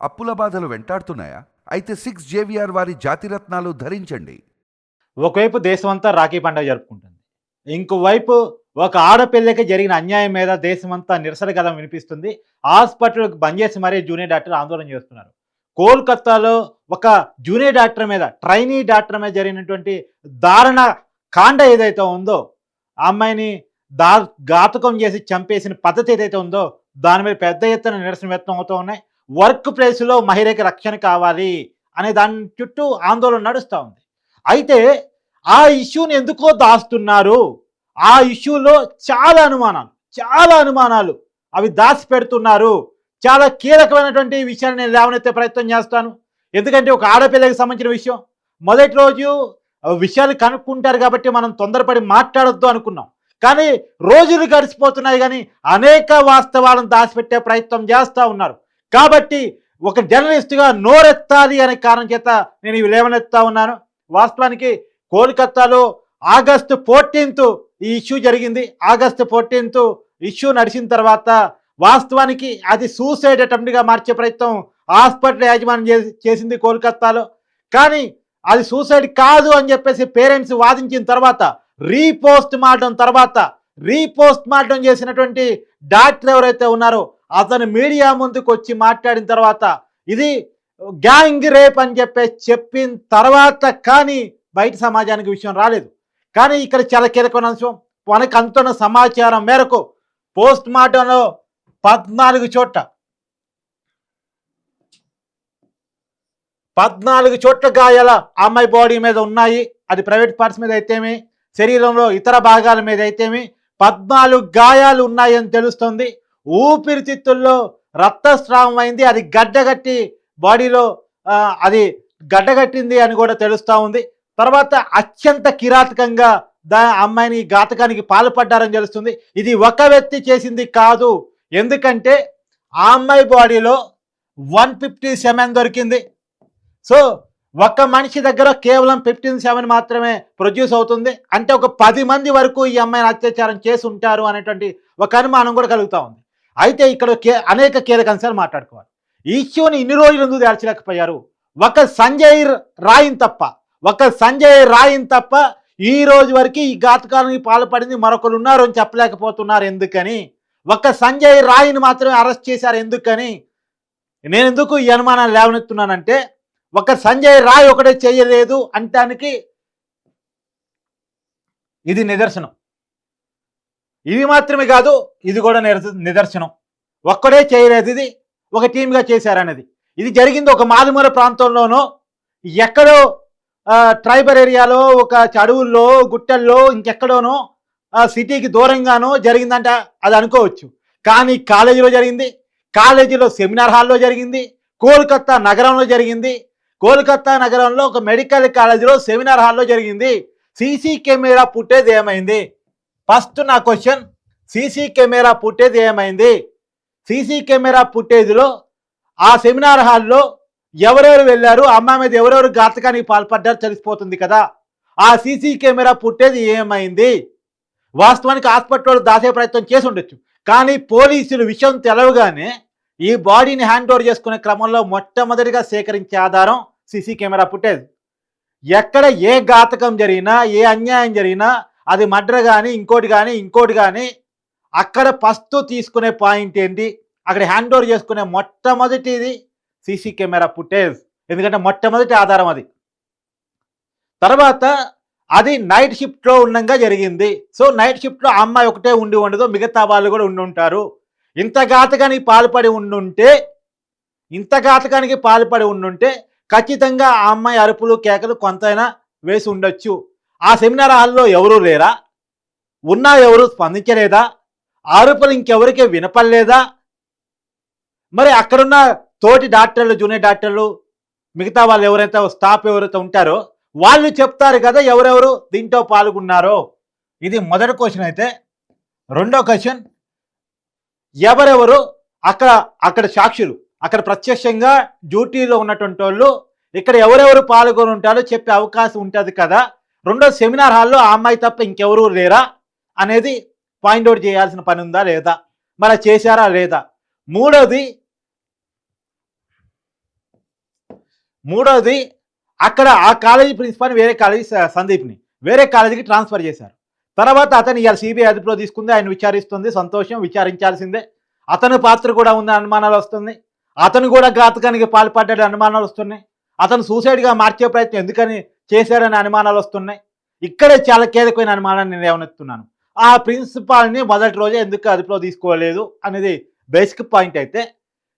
అప్పుల బాధలు వెంటాడుతున్నాయా? అయితే సిక్స్ జేవిఆర్ వారి జాతిరత్నాలు ధరించండి. ఒకవైపు దేశమంతా రాఖీ పండుగ జరుపుకుంటుంది. ఇంకోవైపు ఒక ఆడపిల్లకి జరిగిన అన్యాయం మీద దేశమంతా నిరసన గలం వినిపిస్తుంది. హాస్పిటల్కి బంద్ చేసి మరీ జూనియర్ డాక్టర్ ఆందోళన చేస్తున్నారు. కోల్కతాలో ఒక జూనియర్ డాక్టర్ మీద ట్రైనీ డాక్టర్ మీద జరిగినటువంటి దారుణ కాండ ఏదైతే ఉందో అమ్మాయిని దా ఘాతకం చేసి చంపేసిన పద్ధతి ఏదైతే ఉందో దాని మీద పెద్ద ఎత్తున నిరసన వ్యక్తం అవుతూ ఉన్నాయి. వర్క్ ప్లేస్లో మహిళకి రక్షణ కావాలి అనే దాని చుట్టూ ఆందోళన నడుస్తూ ఉంది. అయితే ఆ ఇష్యూని ఎందుకో దాస్తున్నారు? ఆ ఇష్యూలో చాలా అనుమానాలు చాలా అనుమానాలు అవి దాచి పెడుతున్నారు చాలా కీలకమైనటువంటి విషయాన్ని నేను లేవనెత్తే ప్రయత్నం చేస్తాను. ఎందుకంటే ఒక ఆడపిల్లకి సంబంధించిన విషయం. మొదటి రోజు విషయాలు కనుక్కుంటారు కాబట్టి మనం తొందరపడి మాట్లాడొద్దు అనుకున్నాం. కానీ రోజులు గడిచిపోతున్నాయి కానీ అనేక వాస్తవాలను దాచిపెట్టే ప్రయత్నం చేస్తూ ఉన్నారు. కాబట్టి ఒక జర్నలిస్ట్గా నోరెత్తాలి అనే కారణం చేత నేను ఇవి లేవనెత్తా ఉన్నాను. వాస్తవానికి కోల్కతాలో ఆగస్టు ఫోర్టీన్త్ ఈ ఇష్యూ జరిగింది. ఆగస్టు ఫోర్టీన్త్ ఇష్యూ నడిచిన తర్వాత వాస్తవానికి అది సూసైడ్ అటెంప్ట్గా మార్చే ప్రయత్నం హాస్పిటల్ యాజమాన్యం చేసింది కోల్కతాలో కానీ అది సూసైడ్ కాదు అని చెప్పేసి పేరెంట్స్ వాదించిన తర్వాత రీపోస్ట్ మార్టం తర్వాత రీపోస్ట్ మార్టం చేసినటువంటి డాక్టర్ ఎవరైతే ఉన్నారో అతను మీడియా ముందుకు వచ్చి మాట్లాడిన తర్వాత ఇది గ్యాంగ్ రేప్ అని చెప్పేసి చెప్పిన తర్వాత కానీ బయట సమాజానికి విషయం రాలేదు. కానీ ఇక్కడ చాలా కీలకమైన అంశం మనకు అందుతున్న సమాచారం మేరకు పోస్ట్ మార్టంలో పద్నాలుగు చోట్ల పద్నాలుగు చోట్ల గాయాల అమ్మాయి బాడీ మీద ఉన్నాయి. అది ప్రైవేట్ పార్ట్స్ మీద అయితేమి శరీరంలో ఇతర భాగాల మీద అయితేమి పద్నాలుగు గాయాలు ఉన్నాయని తెలుస్తుంది. ఊపిరితిత్తుల్లో రక్తస్రావం అయింది. అది గడ్డగట్టి బాడీలో అది గడ్డగట్టింది అని కూడా తెలుస్తూ ఉంది. తర్వాత అత్యంత కిరాతకంగా దా అమ్మాయిని ఘాతకానికి పాల్పడ్డారని తెలుస్తుంది. ఇది ఒక వ్యక్తి చేసింది కాదు. ఎందుకంటే ఆ అమ్మాయి బాడీలో వన్ ఫిఫ్టీ సెవెన్ దొరికింది. సో ఒక మనిషి దగ్గర కేవలం ఫిఫ్టీన్ సెవెన్ మాత్రమే ప్రొడ్యూస్ అవుతుంది. అంటే ఒక పది మంది వరకు ఈ అమ్మాయిని అత్యాచారం చేసి ఉంటారు అనేటువంటి ఒక అనుమానం కూడా కలుగుతూ ఉంది. అయితే ఇక్కడ అనేక కీలక అంశాలు మాట్లాడుకోవాలి. ఈ ఇష్యూని ఇన్ని రోజులు ముందు తేల్చలేకపోయారు ఒక సంజయ్ రాయిన్ తప్ప ఒక సంజయ్ రాయిన్ తప్ప ఈ రోజు వరకు ఈ ఘాతకానికి పాల్పడింది మరొకరు ఉన్నారు అని చెప్పలేకపోతున్నారు ఎందుకని? ఒక సంజయ్ రాయిని మాత్రమే అరెస్ట్ చేశారు ఎందుకని? నేను ఎందుకు ఈ అనుమానాలు లేవనెత్తున్నానంటే ఒక సంజయ్ రాయ్ ఒకటే చేయలేదు అంటానికి ఇది నిదర్శనం. ఇది మాత్రమే కాదు ఇది కూడా నిదర్శనం. ఒక్కడే చేయలేదు ఇది ఒక టీమ్గా చేశారనేది. ఇది జరిగింది ఒక మారుమూల ప్రాంతంలోనో ఎక్కడో ట్రైబల్ ఏరియాలో ఒక చడువుల్లో గుట్టల్లో ఇంకెక్కడోనో సిటీకి దూరంగానో జరిగిందంట అది అనుకోవచ్చు. కానీ కాలేజీలో జరిగింది కాలేజీలో సెమినార్ హాల్లో జరిగింది కోల్కత్తా నగరంలో జరిగింది. కోల్కత్తా నగరంలో ఒక మెడికల్ కాలేజీలో సెమినార్ హాల్లో జరిగింది. సీసీ కెమెరా పుట్టేది ఏమైంది? ఫస్ట్ నా క్వశ్చన్ సీసీ కెమెరా ఫుటేజ్ ఏమైంది? సీసీ కెమెరా ఫుటేజ్లో ఆ సెమినార్ హాల్లో ఎవరెవరు వెళ్ళారు? అమ్మాయి మీద ఎవరెవరు ఘాతకానికి పాల్పడ్డారు? తెలిసిపోతుంది కదా. ఆ సీసీ కెమెరా ఫుటేజ్ ఏమైంది? వాస్తవానికి హాస్పిటల్ దాసే ప్రయత్నం చేసి ఉండొచ్చు. కానీ పోలీసులు విషయం తెలవగానే ఈ బాడీని హ్యాండ్ ఓవర్ చేసుకునే క్రమంలో మొట్టమొదటిగా సేకరించే ఆధారం సీసీ కెమెరా ఫుటేజ్. ఎక్కడ ఏ ఘాతకం జరిగినా ఏ అన్యాయం జరిగినా అది మడ్ర కానీ ఇంకోటి కానీ ఇంకోటి కానీ అక్కడ ఫస్ట్ తీసుకునే పాయింట్ ఏంటి? అక్కడ హ్యాండ్ ఓవర్ చేసుకునే మొట్టమొదటిది సీసీ కెమెరా ఫుటేజ్. ఎందుకంటే మొట్టమొదటి ఆధారం అది. తర్వాత అది నైట్ షిఫ్ట్లో ఉండగా జరిగింది. సో నైట్ షిఫ్ట్లో అమ్మాయి ఒకటే ఉండి ఉండదు మిగతా వాళ్ళు కూడా ఉండి ఉంటారు. ఇంత ఘాతకానికి పాల్పడి ఉండుంటే ఇంత ఘాతకానికి పాల్పడి ఉండుంటే ఖచ్చితంగా ఆ అమ్మాయి అరుపులు కేకలు కొంతైనా వేసి ఉండొచ్చు. ఆ సెమినార్ హాల్లో ఎవరూ లేరా? ఉన్నా ఎవరు స్పందించలేదా? ఆరోపణలు ఇంకెవరికి వినపడలేదా? మరి అక్కడున్న తోటి డాక్టర్లు జూనియర్ డాక్టర్లు మిగతా వాళ్ళు ఎవరైతే స్టాఫ్ ఎవరైతే ఉంటారో వాళ్ళు చెప్తారు కదా ఎవరెవరు దీంట్లో పాల్గొన్నారో. ఇది మొదటి క్వశ్చన్ అయితే. రెండో క్వశ్చన్ ఎవరెవరు అక్కడ అక్కడ సాక్షులు అక్కడ ప్రత్యక్షంగా డ్యూటీలో ఉన్నటువంటి వాళ్ళు ఇక్కడ ఎవరెవరు పాల్గొని ఉంటారో చెప్పే అవకాశం ఉంటుంది కదా. రెండో సెమినార్ హాల్లో ఆ అమ్మాయి తప్ప ఇంకెవరు లేరా అనేది పాయింట్ అవుట్ చేయాల్సిన పని ఉందా లేదా? మరి చేశారా లేదా? మూడోది మూడోది అక్కడ ఆ కాలేజీ ప్రిన్సిపాల్ని వేరే కాలేజీ సందీప్ని వేరే కాలేజీకి ట్రాన్స్ఫర్ చేశారు. తర్వాత అతను ఇవాళ సిబిఐ అదుపులో తీసుకుంది ఆయన విచారిస్తుంది సంతోషం విచారించాల్సిందే. అతని పాత్ర కూడా ఉంది అనుమానాలు వస్తుంది అతను కూడా ఘాతకానికి పాల్పడ్డాడు అనుమానాలు వస్తున్నాయి. అతను సూసైడ్గా మార్చే ప్రయత్నం ఎందుకని చేశారని అనుమానాలు వస్తున్నాయి. ఇక్కడే చాలా కీలకమైన అనుమానాన్ని నేను ఏమనెత్తున్నాను ఆ ప్రిన్సిపాల్ని మొదటి రోజే ఎందుకు అదుపులో తీసుకోలేదు అనేది బేసిక్ పాయింట్ అయితే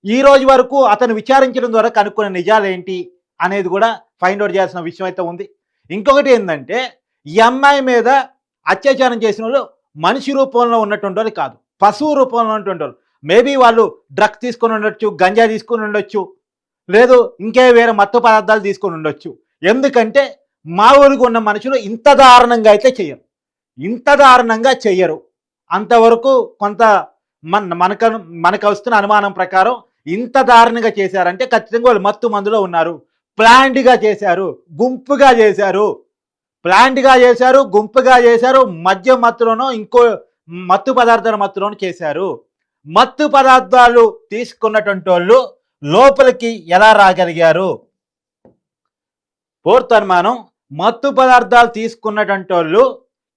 ఈ రోజు వరకు అతను విచారించడం ద్వారా కనుక్కున్న నిజాలు ఏంటి అనేది కూడా ఫైండ్ అవుట్ చేయాల్సిన విషయం అయితే ఉంది. ఇంకొకటి ఏంటంటే ఈ అమ్మాయి మీద అత్యాచారం చేసిన వాళ్ళు మనిషి రూపంలో ఉన్నటువంటి వాళ్ళు కాదు పశువు రూపంలో ఉన్నటువంటి వాళ్ళు. మేబీ వాళ్ళు డ్రగ్ తీసుకొని ఉండొచ్చు గంజా తీసుకొని ఉండొచ్చు లేదు ఇంకే వేరే మత్తు పదార్థాలు తీసుకొని ఉండొచ్చు. ఎందుకంటే మా ఊరికి ఉన్న మనుషులు ఇంత దారుణంగా అయితే చెయ్యరు. ఇంత దారుణంగా చెయ్యరు. అంతవరకు కొంత మన మనకు మనకు వస్తున్న అనుమానం ప్రకారం ఇంత దారుణంగా చేశారంటే ఖచ్చితంగా వాళ్ళు మత్తు మందులో ఉన్నారు. ప్లాండ్గా చేశారు. గుంపుగా చేశారు. ప్లాంట్గా చేశారు గుంపుగా చేశారు మద్య మత్తులోనో ఇంకో మత్తు పదార్థాల మత్తులోనూ చేశారు. మత్తు పదార్థాలు తీసుకున్నటువంటి వాళ్ళు లోపలికి ఎలా రాగలిగారు? ఫోర్త్ అనుమానం మత్తు పదార్థాలు తీసుకున్నటువంటి వాళ్ళు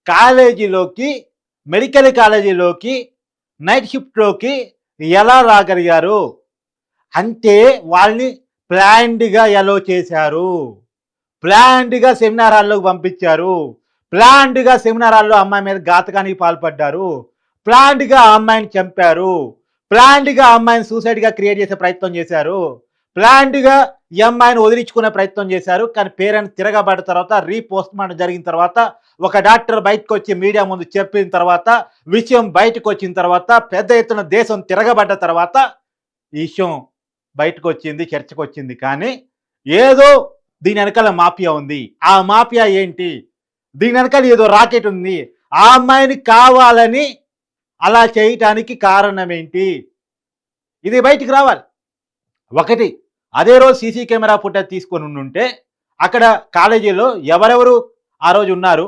కాలేజీలోకి మెడికల్ కాలేజీలోకి నైట్ షిఫ్ట్లోకి ఎలా రాగలిగారు? అంటే వాళ్ళని ప్లాండ్గా ఎలో చేశారు. ప్లాండ్గా సెమినార్ హాల్లోకి పంపించారు. ప్లాండ్గా సెమినార్ హాల్లో అమ్మాయి మీద ఘాతకానికి పాల్పడ్డారు. ప్లాండ్గా అమ్మాయిని చంపారు. ప్లాండ్గా అమ్మాయిని సూసైడ్గా క్రియేట్ చేసే ప్రయత్నం చేశారు. ప్లాండ్గా ఈ అమ్మాయిని వదిలించుకునే ప్రయత్నం చేశారు. కానీ పేరెంట్ తిరగబడ్డ తర్వాత రీపోస్ట్ మార్టం జరిగిన తర్వాత ఒక డాక్టర్ బయటకు వచ్చి మీడియా ముందు చెప్పిన తర్వాత విషయం బయటకు వచ్చిన తర్వాత పెద్ద ఎత్తున దేశం తిరగబడ్డ తర్వాత ఈ విషయం బయటకు వచ్చింది చర్చకు వచ్చింది కానీ ఏదో దీని వెనకాల మాఫియా ఉంది. ఆ మాఫియా ఏంటి? దీని వెనకాల ఏదో రాకెట్ ఉంది. ఆ అమ్మాయిని కావాలని అలా చేయటానికి కారణం ఏంటి? ఇది బయటికి రావాలి. ఒకటి అదే రోజు సీసీ కెమెరా ఫుటేజ్ తీసుకొని ఉంటే అక్కడ కాలేజీలో ఎవరెవరు ఆ రోజు ఉన్నారు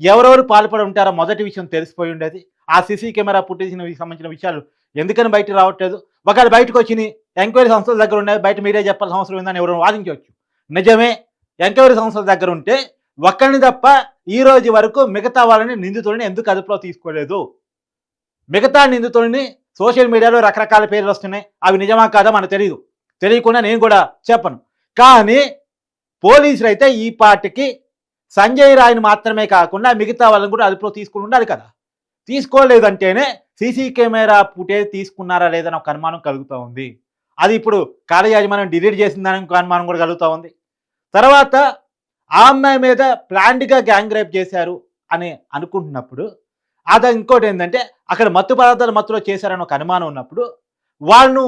ఎవరెవరు పాల్పడి ఉంటారో మొదటి విషయం తెలిసిపోయి ఉండేది. ఆ సీసీ కెమెరా ఫుటేజ్కి సంబంధించిన విషయాలు ఎందుకని బయటకు రావట్లేదు. ఒకవేళ బయటకు వచ్చి ఎంక్వైరీ సంస్థల దగ్గర ఉన్నాయి బయట మీడియా చెప్పాల్సిన అవసరం ఉందని ఎవరైనా వాదించవచ్చు. నిజమే ఎంక్వైరీ సంస్థల దగ్గర ఉంటే ఒక్కరిని తప్ప ఈ రోజు వరకు మిగతా వాళ్ళని నిందితుడిని ఎందుకు అదుపులో తీసుకోలేదు? మిగతా నిందితుడిని సోషల్ మీడియాలో రకరకాల పేర్లు వస్తున్నాయి. అవి నిజమా కాదా మనకు తెలియదు తెలియకుండా నేను కూడా చెప్పను. కానీ పోలీసులు అయితే ఈ పార్టీకి సంజయ్ రాయ్ని మాత్రమే కాకుండా మిగతా వాళ్ళని కూడా అదుపులో తీసుకుని ఉండాలి కదా. తీసుకోలేదంటేనే సీసీ కెమెరా ఫుటేజ్ తీసుకున్నారా లేదని ఒక అనుమానం కలుగుతూ ఉంది. అది ఇప్పుడు కాలేజ్ యాజమాన్యం డిలీట్ చేసిందని ఒక అనుమానం కూడా కలుగుతూ ఉంది. తర్వాత ఆ అమ్మాయి మీద ప్లాంట్గా గ్యాంగ్ రేప్ చేశారు అని అనుకుంటున్నప్పుడు అది ఇంకోటి ఏంటంటే అక్కడ మత్తు పదార్థాలు మత్తులో చేశారని ఒక అనుమానం ఉన్నప్పుడు వాళ్ళను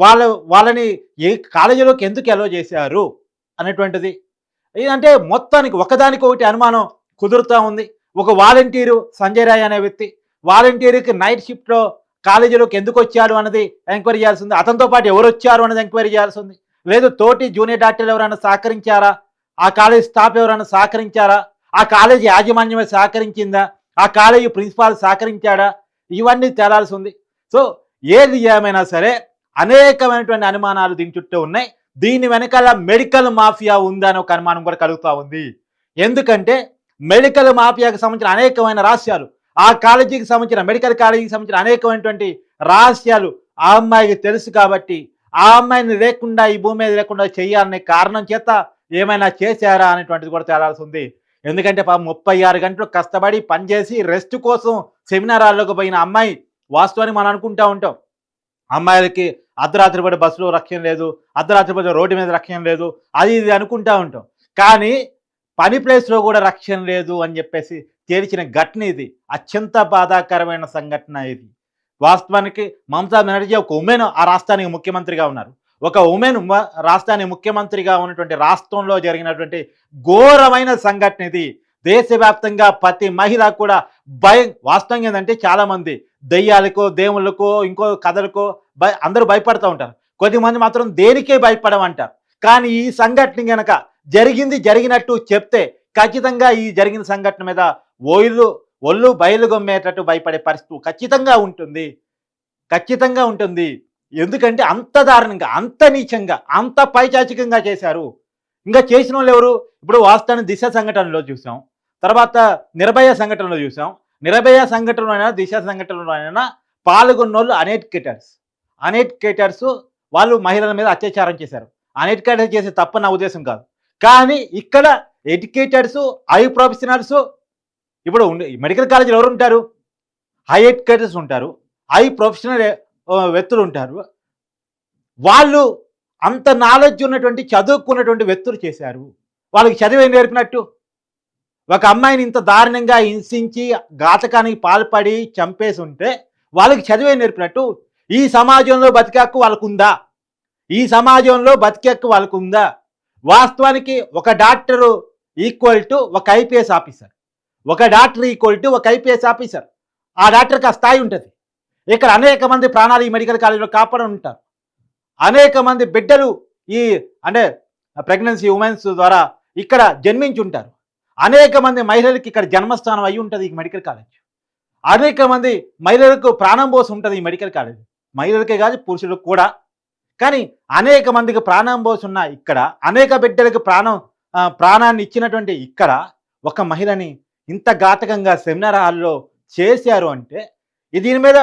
వాళ్ళ వాళ్ళని ఏ కాలేజీలోకి ఎందుకు ఎలో చేశారు అనేటువంటిది. ఇదంటే మొత్తానికి ఒకదానికి ఒకటి అనుమానం కుదురుతూ ఉంది. ఒక వాలంటీరు సంజయ్ రాయ్ అనే వ్యక్తి వాలంటీర్కి నైట్ షిఫ్ట్లో కాలేజీలోకి ఎందుకు వచ్చారు అన్నది ఎంక్వైరీ చేయాల్సి ఉంది. అతనితో పాటు ఎవరు వచ్చారు అన్నది ఎంక్వైరీ చేయాల్సి ఉంది. లేదు తోటి జూనియర్ డాక్టర్లు ఎవరైనా సహకరించారా? ఆ కాలేజ్ స్టాఫ్ ఎవరైనా సహకరించారా? ఆ కాలేజీ యాజమాన్యమే సహకరించిందా? ఆ కాలేజీ ప్రిన్సిపాల్ సహకరించాడా? ఇవన్నీ తేలాల్సి ఉంది. సో ఏది ఏమైనా సరే అనేకమైనటువంటి అనుమానాలు దీని చుట్టూ ఉన్నాయి. దీని వెనకాల మెడికల్ మాఫియా ఉందని ఒక అనుమానం కూడా కలుగుతూ ఉంది. ఎందుకంటే మెడికల్ మాఫియాకి సంబంధించిన అనేకమైన రహస్యాలు ఆ కాలేజీకి సంబంధించిన మెడికల్ కాలేజీకి సంబంధించిన అనేకమైనటువంటి రహస్యాలు ఆ అమ్మాయికి తెలుసు కాబట్టి ఆ అమ్మాయిని లేకుండా ఈ భూమి మీద లేకుండా చేయాలనే కారణం చేత ఏమైనా చేశారా అనేటువంటిది కూడా తేలాల్సి ఉంది. ఎందుకంటే పాపం ముప్పై ఆరు గంటలు కష్టపడి పనిచేసి రెస్ట్ కోసం సెమినారాల్లోకి పోయిన అమ్మాయి వాస్తవాన్ని మనం అనుకుంటా ఉంటాం. అమ్మాయిలకి అర్ధరాత్రి పడి బస్సులో రక్షణ లేదు అర్ధరాత్రి పడి రోడ్డు మీద రక్షణ లేదు అది ఇది అనుకుంటా ఉంటాం. కానీ పని ప్లేస్లో కూడా రక్షణ లేదు అని చెప్పేసి తేల్చిన ఘటన ఇది. అత్యంత బాధాకరమైన సంఘటన ఇది. వాస్తవానికి మమతా బెనర్జీ ఒక ఉమెన్ ఆ రాష్ట్రానికి ముఖ్యమంత్రిగా ఉన్నారు. ఒక ఉమెన్ రాష్ట్రానికి ముఖ్యమంత్రిగా ఉన్నటువంటి రాష్ట్రంలో జరిగినటువంటి ఘోరమైన సంఘటన ఇది. దేశవ్యాప్తంగా ప్రతి మహిళ కూడా భయం. వాస్తవం ఏంటంటే చాలామంది దెయ్యాలకో దేవుళ్ళకో ఇంకో కథలకో భయ అందరూ భయపడుతూ ఉంటారు. కొద్దిమంది మాత్రం దేనికే భయపడమంటారు. కానీ ఈ సంఘటన గనక జరిగింది జరిగినట్టు చెప్తే ఖచ్చితంగా ఈ జరిగిన సంఘటన మీద ఓయిలు ఒళ్ళు బయలు గొమ్మేటట్టు భయపడే పరిస్థితి ఖచ్చితంగా ఉంటుంది. ఖచ్చితంగా ఉంటుంది. ఎందుకంటే అంత దారుణంగా అంత నీచంగా అంత పైచాచికంగా చేశారు. ఇంకా చేసిన వాళ్ళు ఎవరు? ఇప్పుడు వాస్తవాన్ని దిశ సంఘటనలో చూసాం. తర్వాత నిర్భయ సంఘటనలో చూసాం. నిర్భయ సంఘటనలు అయినా దిశ సంఘటనలు అయినా పాల్గొన్న వాళ్ళు అనెడ్యుకేటర్స్ వాళ్ళు మహిళల మీద అత్యాచారం చేశారు. అనెడ్యుకేటర్స్ చేసే తప్ప నా ఉద్దేశం కాదు. కానీ ఇక్కడ ఎడ్యుకేటర్స్ హై ప్రొఫెషనల్స్ ఇప్పుడు ఉండే మెడికల్ కాలేజీలో ఎవరు ఉంటారు? హై ఎడ్యుకేటర్స్ ఉంటారు. హై ప్రొఫెషనల్ వ్యక్తులు ఉంటారు. వాళ్ళు అంత నాలెడ్జ్ ఉన్నటువంటి చదువుకున్నటువంటి వ్యక్తులు చేశారు. వాళ్ళకి చదివే నేర్పినట్టు? ఒక అమ్మాయిని ఇంత దారుణంగా హింసించి ఘాతకానికి పాల్పడి చంపేసి ఉంటే వాళ్ళకి చదివే నేర్పినట్టు ఈ సమాజంలో బతికే వాళ్ళకుందా? వాళ్ళకు ఉందా ఈ సమాజంలో బతికెక్కు వాళ్ళకుందా? వాళ్ళకు ఉందా వాస్తవానికి ఒక డాక్టరు ఈక్వల్ టు ఒక ఐపీఎస్ ఆఫీసర్. ఒక డాక్టర్ ఈక్వల్ టు ఒక ఐపీఎస్ ఆఫీసర్. ఆ డాక్టర్కి ఆ స్థాయి ఉంటుంది. ఇక్కడ అనేక మంది ప్రాణాలు ఈ మెడికల్ కాలేజీలో కాపాడు ఉంటారు. అనేక మంది బిడ్డలు ఈ అంటే ప్రెగ్నెన్సీ ఉమెన్స్ ద్వారా ఇక్కడ జన్మించి ఉంటారు అనేక మంది మహిళలకి ఇక్కడ జన్మస్థానం అయి ఉంటుంది ఈ మెడికల్ కాలేజ్ అనేక మంది మహిళలకు ప్రాణం పోసి ఉంటుంది ఈ మెడికల్ కాలేజ్ మహిళలకే కాదు పురుషులకు కూడా. కానీ అనేక మందికి ప్రాణం పోసి ఉన్న ఇక్కడ అనేక బిడ్డలకు ప్రాణం ప్రాణాన్ని ఇచ్చినటువంటి ఇక్కడ ఒక మహిళని ఇంత ఘాతకంగా సెమినార్ హాల్లో చేశారు అంటే దీని మీద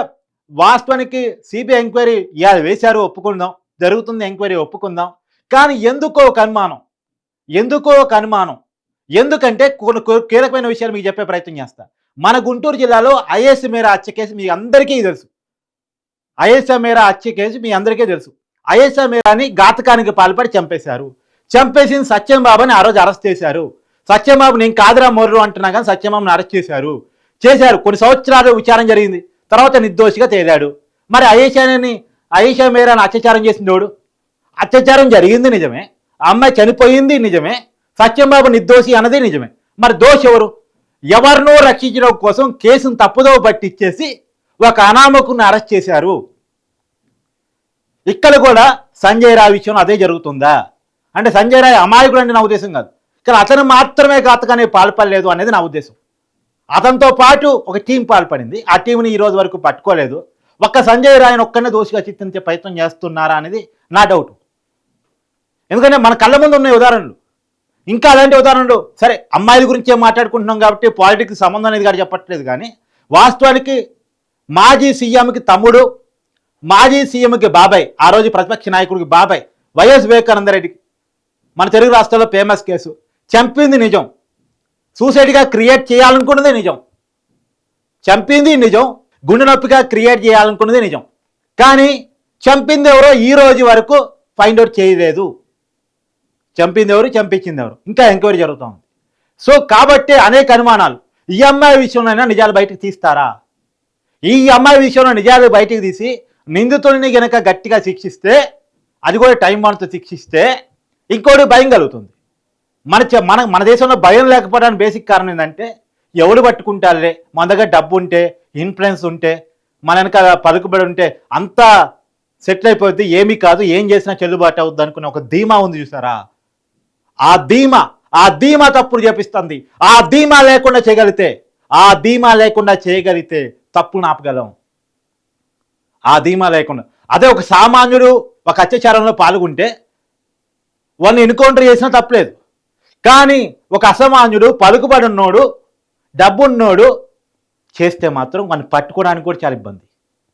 వాస్తవానికి సిబిఐ ఎంక్వైరీ ఇవాళ వేశారు ఒప్పుకుందాం. జరుగుతుంది ఎంక్వైరీ ఒప్పుకుందాం. కానీ ఎందుకో ఒక అనుమానం? ఎందుకో ఒక అనుమానం? ఎందుకంటే కొన్ని కీలకమైన విషయాలు మీకు చెప్పే ప్రయత్నం చేస్తా. మన గుంటూరు జిల్లాలో ఐఎస్ మేర హత్య కేసు మీ అందరికీ తెలుసు. ఐఎస్ మేర హత్య కేసు మీ అందరికీ తెలుసు. ఐఎస్ మేరాని ఘాతకానికి పాల్పడి చంపేశారు. చంపేసిన సత్యం బాబుని ఆ రోజు అరెస్ట్ చేశారు. సత్యంబాబు నేను కాదురా మొర్రు అంటున్నా కానీ సత్యంబాబుని అరెస్ట్ చేశారు. చేశారు. కొన్ని సంవత్సరాలు విచారం జరిగింది. తర్వాత నిర్దోషిగా తేలాడు. మరి అయేషాని అయేషా మేరాని అత్యాచారం చేసిందోడు అత్యాచారం జరిగింది నిజమే. ఆ అమ్మాయి చనిపోయింది నిజమే. సత్యంబాబు నిర్దోషి అన్నది నిజమే. మరి దోషి ఎవరు? ఎవరినో రక్షించడం కోసం కేసును తప్పుదో పట్టించేసి ఒక అనామకుని అరెస్ట్ చేశారు. ఇక్కడ కూడా సంజయ్ రాయ్ విషయంలో అదే జరుగుతుందా? అంటే సంజయ్ రాయ్ అమాయకుడు అంటే నా ఉద్దేశం కాదు. కానీ అతను మాత్రమే ఘాతకానికి పాల్పడలేదు అనేది నా ఉద్దేశం. అతనితో పాటు ఒక టీం పాల్పడింది. ఆ టీంని ఈ రోజు వరకు పట్టుకోలేదు. ఒక్క సంజయ్ రాయన్ ఒక్కనే దోషిగా చిత్తించే ప్రయత్నం చేస్తున్నారా అనేది నా డౌట్. ఎందుకంటే మన కళ్ళ ముందు ఉన్నాయి ఉదాహరణలు. ఇంకా అలాంటి ఉదాహరణలు సరే అమ్మాయిల గురించే మాట్లాడుకుంటున్నాం కాబట్టి పాలిటిక్స్ సంబంధం అనేది కూడా చెప్పట్లేదు కానీ వాస్తవానికి మాజీ సీఎంకి తమ్ముడు మాజీ సీఎంకి బాబాయ్ ఆ రోజు ప్రతిపక్ష నాయకుడికి బాబాయ్ వైఎస్ వివేకానంద రెడ్డికి మన తెలుగు రాష్ట్రాల్లో ఫేమస్ కేసు. చంపింది నిజం. సూసైడ్గా క్రియేట్ చేయాలనుకున్నదే నిజం. చంపింది నిజం. గుండె నొప్పిగా క్రియేట్ చేయాలనుకున్నది నిజం. కానీ చంపింది ఎవరో ఈ రోజు వరకు ఫైండ్ అవుట్ చేయలేదు. చంపింది ఎవరు చంపించింది ఎవరు ఇంకా ఎంక్వైరీ జరుగుతూ ఉంది. సో కాబట్టి అనేక అనుమానాలు. ఈ అమ్మాయి విషయంలోనైనా నిజాలు బయటకు తీస్తారా? ఈ అమ్మాయి విషయంలో నిజాలు బయటకు తీసి నిందితుడిని గనక గట్టిగా శిక్షిస్తే అది కూడా టైం బాండ్తో శిక్షిస్తే ఇంకోటి భయం కలుగుతుంది. మన మన మన దేశంలో భయం లేకపోవడానికి బేసిక్ కారణం ఏంటంటే ఎవడు పట్టుకుంటారులే? మన దగ్గర డబ్బు ఉంటే ఇన్ఫ్లుయెన్స్ ఉంటే మన వెనక పలుకుబడి ఉంటే అంతా సెటిల్ అయిపోతే ఏమీ కాదు. ఏం చేసినా చెల్లుబాటు అవుద్ది అనుకునే ఒక ధీమా ఉంది చూసారా? ఆ ధీమా ఆ ధీమా తప్పుడు చేపిస్తుంది. ఆ ధీమా లేకుండా చేయగలిగితే ఆ ధీమా లేకుండా చేయగలిగితే తప్పును ఆపగలం ఆ ధీమా లేకుండా. అదే ఒక సామాన్యుడు ఒక అత్యాచారంలో పాల్గొంటే వాళ్ళని ఎన్కౌంటర్ చేసినా తప్పలేదు. కానీ ఒక అసామాన్యుడు పలుకుబడి ఉన్నోడు డబ్బున్నోడు చేస్తే మాత్రం వాడిని పట్టుకోవడానికి కూడా చాలా ఇబ్బంది.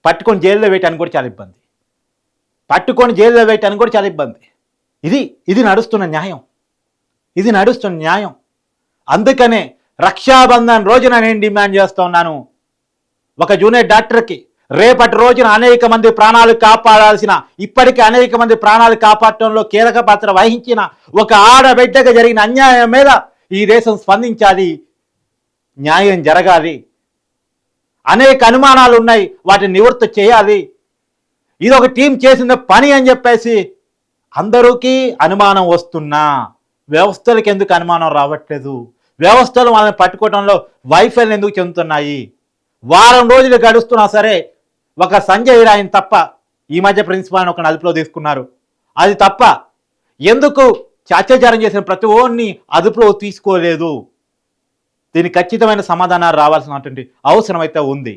పట్టుకొని జైల్లో వేయడానికి కూడా చాలా ఇబ్బంది. పట్టుకొని జైల్లో వేయటానికి కూడా చాలా ఇబ్బంది. ఇది ఇది నడుస్తున్న న్యాయం. ఇది నడుస్తున్న న్యాయం. అందుకనే రక్షాబంధన్ రోజున నేను డిమాండ్ చేస్తున్నాను ఒక జూనియర్ డాక్టర్కి రేపటి రోజున అనేక మంది ప్రాణాలు కాపాడాల్సిన ఇప్పటికీ అనేక మంది ప్రాణాలు కాపాడటంలో కీలక పాత్ర వహించిన ఒక ఆడబిడ్డకు జరిగిన అన్యాయం మీద ఈ దేశం స్పందించాలి. న్యాయం జరగాలి. అనేక అనుమానాలు ఉన్నాయి. వాటిని నివృత్తి చేయాలి. ఇది ఒక టీం చేసిన పని అని చెప్పేసి అందరికీ అనుమానం వస్తున్నా. వ్యవస్థలకు ఎందుకు అనుమానం రావట్లేదు? వ్యవస్థలు వాళ్ళని పట్టుకోవడంలో వైఫల్యం ఎందుకు చెందుతున్నాయి? వారం రోజులు గడుస్తున్నా సరే ఒక సంజయ్ రాయన్ తప్ప ఈ మధ్య ప్రిన్సిపాల్ని ఒక అదుపులో తీసుకున్నారు. అది తప్ప ఎందుకు అత్యాచారం చేసిన ప్రతి ఓన్ని అదుపులో తీసుకోలేదు? దీనికి ఖచ్చితమైన సమాధానాలు రావాల్సినటువంటి అవసరం అయితే ఉంది.